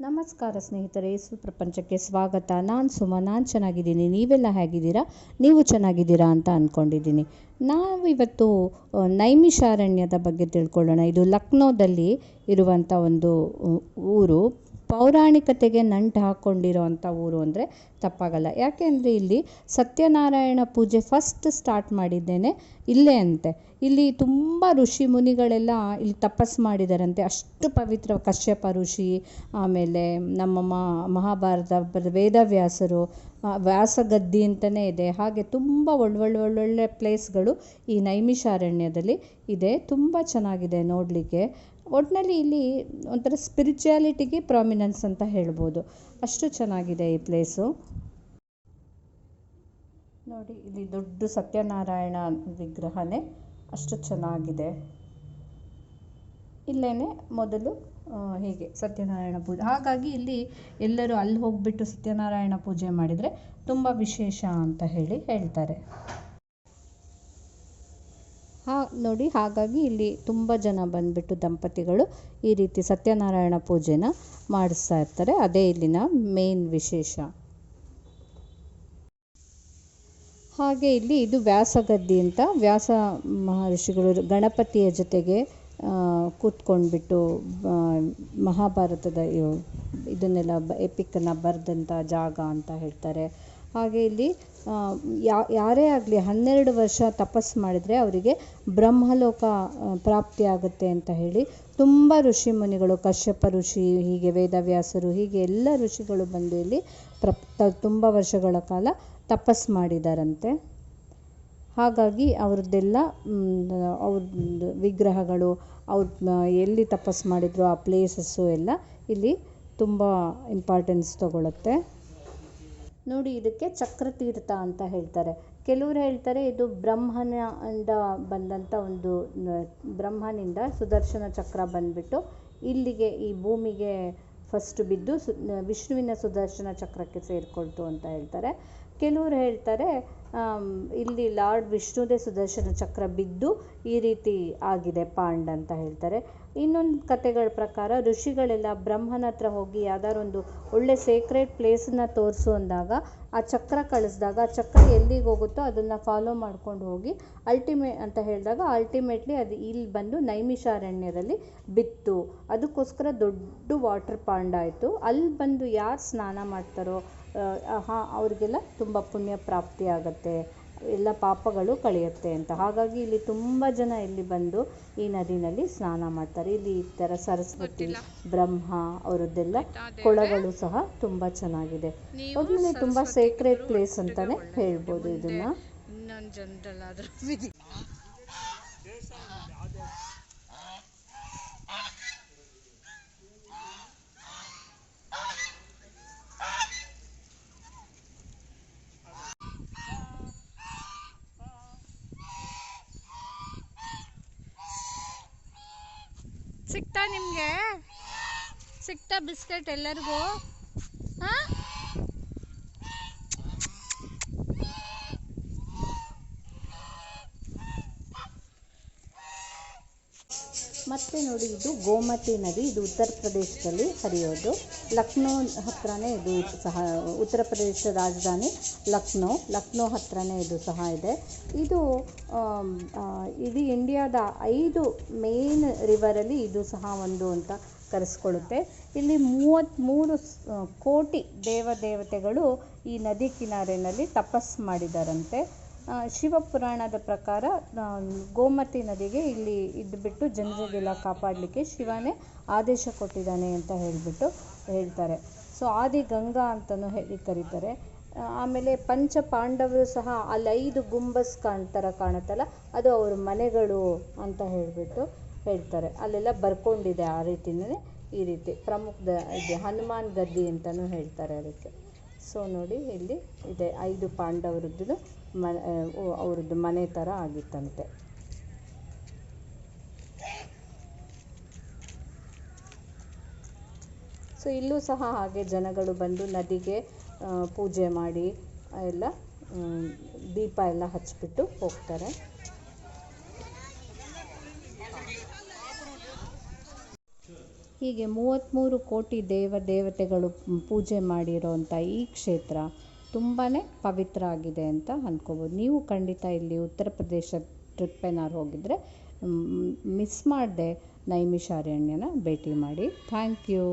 ನಮಸ್ಕಾರ ಸ್ನೇಹಿತರೆ, ಸುಪ್ರಪಂಚಕ್ಕೆ ಪ್ರಪಂಚಕ್ಕೆ ಸ್ವಾಗತ. ನಾನು ಸುಮ, ನಾನು ಚೆನ್ನಾಗಿದ್ದೀನಿ. ನೀವೆಲ್ಲ ಹೇಗಿದ್ದೀರಾ? ನೀವು ಚೆನ್ನಾಗಿದ್ದೀರಾ ಅಂತ ಅಂದ್ಕೊಂಡಿದ್ದೀನಿ ನಾವು ಇವತ್ತು ನೈಮಿಷಾರಣ್ಯದ ಬಗ್ಗೆ ತಿಳ್ಕೊಳ್ಳೋಣ. ಇದು ಲಕ್ನೋದಲ್ಲಿ ಇರುವಂಥ ಒಂದು ಊರು. ಪೌರಾಣಿಕತೆಗೆ ನಂಟು ಹಾಕ್ಕೊಂಡಿರೋವಂಥ ಊರು ಅಂದರೆ ತಪ್ಪಾಗಲ್ಲ. ಯಾಕೆ ಅಂದರೆ ಇಲ್ಲಿ ಸತ್ಯನಾರಾಯಣ ಪೂಜೆ ಫಸ್ಟ್ ಸ್ಟಾರ್ಟ್ ಮಾಡಿದ್ದೇನೆ ಇಲ್ಲೇ ಅಂತೆ. ಇಲ್ಲಿ ತುಂಬ ಋಷಿ ಮುನಿಗಳೆಲ್ಲ ಇಲ್ಲಿ ತಪಸ್ ಮಾಡಿದಾರಂತೆ. ಅಷ್ಟು ಪವಿತ್ರ ಕಶ್ಯಪ ಋಷಿ, ಆಮೇಲೆ ನಮ್ಮ ಮಹಾಭಾರತ ವೇದವ್ಯಾಸರು ವ್ಯಾಸಗದ್ದಿ ಅಂತಲೇ ಇದೆ. ಹಾಗೆ ತುಂಬ ಒಳ್ಳೊಳ್ಳೆ ಒಳ್ಳೊಳ್ಳೆ ಪ್ಲೇಸ್ಗಳು ಈ ನೈಮಿಷಾರಣ್ಯದಲ್ಲಿ ಇದೆ. ತುಂಬ ಚೆನ್ನಾಗಿದೆ ನೋಡಲಿಕ್ಕೆ. ಒಟ್ಟಿನಲ್ಲಿ ಇಲ್ಲಿ ಒಂಥರ ಸ್ಪಿರಿಚುಯಾಲಿಟಿಗೆ ಪ್ರಾಮಿನೆನ್ಸ್ ಅಂತ ಹೇಳ್ಬೋದು. ಅಷ್ಟು ಚೆನ್ನಾಗಿದೆ ಈ ಪ್ಲೇಸು ನೋಡಿ, ಇಲ್ಲಿ ದೊಡ್ಡ ಸತ್ಯನಾರಾಯಣ ವಿಗ್ರಹನೇ ಅಷ್ಟು ಚೆನ್ನಾಗಿದೆ. ಇಲ್ಲೇ ಮೊದಲು ಹೀಗೆ ಸತ್ಯನಾರಾಯಣ ಪೂಜೆ. ಹಾಗಾಗಿ ಇಲ್ಲಿ ಎಲ್ಲರೂ ಅಲ್ಲಿ ಹೋಗ್ಬಿಟ್ಟು ಸತ್ಯನಾರಾಯಣ ಪೂಜೆ ಮಾಡಿದರೆ ತುಂಬ ವಿಶೇಷ ಅಂತ ಹೇಳಿ ಹೇಳ್ತಾರೆ. ನೋಡಿ, ಹಾಗಾಗಿ ಇಲ್ಲಿ ತುಂಬ ಜನ ಬಂದ್ಬಿಟ್ಟು ದಂಪತಿಗಳು ಈ ರೀತಿ ಸತ್ಯನಾರಾಯಣ ಪೂಜೆನ ಮಾಡಿಸ್ತಾ ಇರ್ತಾರೆ. ಅದೇ ಇಲ್ಲಿನ ಮೇನ್ ವಿಶೇಷ. ಹಾಗೆ ಇಲ್ಲಿ ಇದು ವ್ಯಾಸಗದ್ದಿ ಅಂತ ವ್ಯಾಸ ಮಹರ್ಷಿಗಳು ಗಣಪತಿಯ ಜೊತೆಗೆ ಕೂತ್ಕೊಂಡ್ಬಿಟ್ಟು ಮಹಾಭಾರತದ ಇದನ್ನೆಲ್ಲ ಎಪಿಕ್ಕನ್ನು ಬರೆದಂಥ ಜಾಗ ಅಂತ ಹೇಳ್ತಾರೆ. ಹಾಗೆ ಇಲ್ಲಿ ಯಾರೇ ಆಗಲಿ ಹನ್ನೆರಡು ವರ್ಷ ತಪಸ್ಸು ಮಾಡಿದರೆ ಅವರಿಗೆ ಬ್ರಹ್ಮಲೋಕ ಪ್ರಾಪ್ತಿಯಾಗುತ್ತೆ ಅಂತ ಹೇಳಿ ತುಂಬ ಋಷಿ ಮುನಿಗಳು, ಕಶ್ಯಪ ಋಷಿ, ಹೀಗೆ ವೇದವ್ಯಾಸರು, ಹೀಗೆ ಎಲ್ಲ ಋಷಿಗಳು ಬಂದು ಇಲ್ಲಿ ಪ್ರಪ್ ತುಂಬ ವರ್ಷಗಳ ಕಾಲ ತಪಸ್ ಮಾಡಿದಾರಂತೆ. ಹಾಗಾಗಿ ಅವ್ರದ್ದೆಲ್ಲ ಅವ್ರದ್ದು ವಿಗ್ರಹಗಳು, ಅವ್ರ ಎಲ್ಲಿ ತಪಸ್ ಮಾಡಿದ್ರು ಆ ಪ್ಲೇಸಸ್ಸು ಎಲ್ಲ ಇಲ್ಲಿ ತುಂಬ ಇಂಪಾರ್ಟೆನ್ಸ್ ತಗೊಳುತ್ತೆ. ನೋಡಿ ಇದಕ್ಕೆ ಚಕ್ರತೀರ್ಥ ಅಂತ ಹೇಳ್ತಾರೆ. ಕೆಲವರು ಹೇಳ್ತಾರೆ ಇದು ಬ್ರಹ್ಮನಿಂದ ಬಂದಂಥ ಒಂದು ಬ್ರಹ್ಮನಿಂದ ಸುದರ್ಶನ ಚಕ್ರ ಬಂದ್ಬಿಟ್ಟು ಇಲ್ಲಿಗೆ ಈ ಭೂಮಿಗೆ ಫಸ್ಟ್ ಬಿದ್ದು ಸು, ವಿಷ್ಣುವಿನ ಸುದರ್ಶನ ಚಕ್ರಕ್ಕೆ ಸೇರಿಕೊಳ್ತು ಅಂತ ಹೇಳ್ತಾರೆ. ಕೆಲವರು ಹೇಳ್ತಾರೆ ಇಲ್ಲಿ ಲಾರ್ಡ್ ವಿಷ್ಣುದೇ ಸುದರ್ಶನ ಚಕ್ರ ಬಿದ್ದು ಈ ರೀತಿ ಆಗಿದೆ ಪಾಂಡ್ ಅಂತ ಹೇಳ್ತಾರೆ. ಇನ್ನೊಂದು ಕತೆಗಳ ಪ್ರಕಾರ ಋಷಿಗಳೆಲ್ಲ ಬ್ರಹ್ಮನ ಹತ್ರ ಹೋಗಿ ಯಾವ್ದಾರೊಂದು ಒಳ್ಳೆ ಸೇಕ್ರೆಟ್ ಪ್ಲೇಸನ್ನ ತೋರಿಸು ಅಂದಾಗ, ಆ ಚಕ್ರ ಕಳಿಸಿದಾಗ, ಆ ಚಕ್ರ ಎಲ್ಲಿಗೆ ಹೋಗುತ್ತೋ ಅದನ್ನು ಫಾಲೋ ಮಾಡ್ಕೊಂಡು ಹೋಗಿ ಅಲ್ಟಿಮೇ ಅಂತ ಹೇಳಿದಾಗ ಅಲ್ಟಿಮೇಟ್ಲಿ ಅದು ಇಲ್ಲಿ ಬಂದು ನೈಮಿಷಾರಣ್ಯದಲ್ಲಿ ಬಿತ್ತು. ಅದಕ್ಕೋಸ್ಕರ ದೊಡ್ಡ ವಾಟರ್ ಪಾಂಡ್ ಆಯಿತು. ಅಲ್ಲಿ ಬಂದು ಯಾರು ಸ್ನಾನ ಮಾಡ್ತಾರೋ ಹಾಂ ಅವ್ರಿಗೆಲ್ಲ ತುಂಬ ಪುಣ್ಯ ಪ್ರಾಪ್ತಿ ಆಗುತ್ತೆ. ಎಲ್ಲ ಪಾಪಗಳು ಕಳೆಯುತ್ತೆ ಅಂತ. ಹಾಗಾಗಿ ಇಲ್ಲಿ ತುಂಬ ಜನ ಇಲ್ಲಿ ಬಂದು ಈ ನದಿನಲ್ಲಿ ಸ್ನಾನ ಮಾಡ್ತಾರೆ. ಇಲ್ಲಿ ಈ ಥರ ಸರಸ್ವತಿ ಬ್ರಹ್ಮ ಅವರದ್ದೆಲ್ಲ ಕೊಳಗಳು ಸಹ ತುಂಬ ಚೆನ್ನಾಗಿದೆ. ಒಟ್ಟಿನಲ್ಲಿ ತುಂಬ ಸೇಕ್ರೆಡ್ ಪ್ಲೇಸ್ ಅಂತಾನೆ ಹೇಳ್ಬೋದು ಇದನ್ನ. ಸಿಗ್ತಾ ನಿಮಗೆ? ಸಿಕ್ತಾ ಬಿಸ್ಕೆಟ್ ಎಲ್ಲರಿಗೂ? ಹಾಂ? ಮತ್ತೆ ನೋಡಿ ಇದು ಗೋಮತಿ ನದಿ ಇದು ಉತ್ತರ ಪ್ರದೇಶದಲ್ಲಿ ಹರಿಯೋದು. ಲಕ್ನೋ ಹತ್ರನೇ ಇದು ಸಹ ಉತ್ತರ ಪ್ರದೇಶದ ರಾಜಧಾನಿ ಲಕ್ನೋ. ಲಕ್ನೋ ಹತ್ರನೇ ಇದು ಸಹ ಇದೆ. ಇದು ಇಡೀ ಇಂಡಿಯಾದ ಐದು ಮೇನ್ ರಿವರಲ್ಲಿ ಇದು ಸಹ ಒಂದು ಅಂತ ಕರೆಸ್ಕೊಳ್ಳುತ್ತೆ. ಇಲ್ಲಿ ಮೂವತ್ತ್ಮೂರು ಕೋಟಿ ದೇವದೇವತೆಗಳು ಈ ನದಿ ಕಿನಾರೆಯಲ್ಲಿ ತಪಸ್ಸು ಮಾಡಿದಾರಂತೆ. ಆ, ಶಿವಪುರಾಣದ ಪ್ರಕಾರ ಗೋಮತಿ ನದಿಗೆ ಇಲ್ಲಿ ಇದ್ದುಬಿಟ್ಟು ಜನರಿಗೆಲ್ಲ ಕಾಪಾಡಲಿಕ್ಕೆ ಶಿವನೇ ಆದೇಶ ಕೊಟ್ಟಿದ್ದಾನೆ ಅಂತ ಹೇಳಿಬಿಟ್ಟು ಹೇಳ್ತಾರೆ. ಸೊ ಆದಿ ಗಂಗಾ ಅಂತಲೂ ಹೇಳಿ ಕರೀತಾರೆ. ಆಮೇಲೆ ಪಂಚ ಪಾಂಡವರು ಸಹ ಅಲ್ಲಿ ಐದು ಗುಂಬಸ್ ಕಾಣ್ತಾರ ಕಾಣುತ್ತಲ್ಲ, ಅದು ಅವ್ರ ಮನೆಗಳು ಅಂತ ಹೇಳಿಬಿಟ್ಟು ಹೇಳ್ತಾರೆ. ಅಲ್ಲೆಲ್ಲ ಬರ್ಕೊಂಡಿದೆ ಆ ರೀತಿನೇ ಈ ರೀತಿ ಪ್ರಮುಖ ಇದೆ ಹನುಮಾನ್ ಗದ್ದಿ ಅಂತಲೂ ಹೇಳ್ತಾರೆ ಅದಕ್ಕೆ. ಸೊ, ನೋಡಿ, ಇಲ್ಲಿ ಇದೆ ಐದು ಪಾಂಡವರದ್ದು. ಮ ಅವ್ರದ್ದು ಮನೆ ಥರ ಆಗಿತ್ತಂತೆ. ಸೊ ಇಲ್ಲೂ ಸಹ ಹಾಗೆ ಜನಗಳು ಬಂದು ನದಿಗೆ ಪೂಜೆ ಮಾಡಿ ಎಲ್ಲ ದೀಪ ಎಲ್ಲ ಹಚ್ಚಿಬಿಟ್ಟು ಹೋಗ್ತಾರೆ. ಹೀಗೆ ಮೂವತ್ತ್ಮೂರು ಕೋಟಿ ದೇವ, ದೇವತೆಗಳು ಪೂಜೆ ಮಾಡಿರೋಂಥ ಈ ಕ್ಷೇತ್ರ ತುಂಬಾ ಪವಿತ್ರ ಆಗಿದೆ ಅಂತ ಅಂದ್ಕೋಬೋದು ನೀವು ಖಂಡಿತ ಇಲ್ಲಿ ಉತ್ತರ ಪ್ರದೇಶ ಟ್ರಿಪ್ ಏನಾದ್ರು ಹೋಗಿದ್ರೆ ಮಿಸ್ ಮಾಡದೆ ನೈಮಿಷಾರಣ್ಯನ ಭೇಟಿ ಮಾಡಿ. Thank you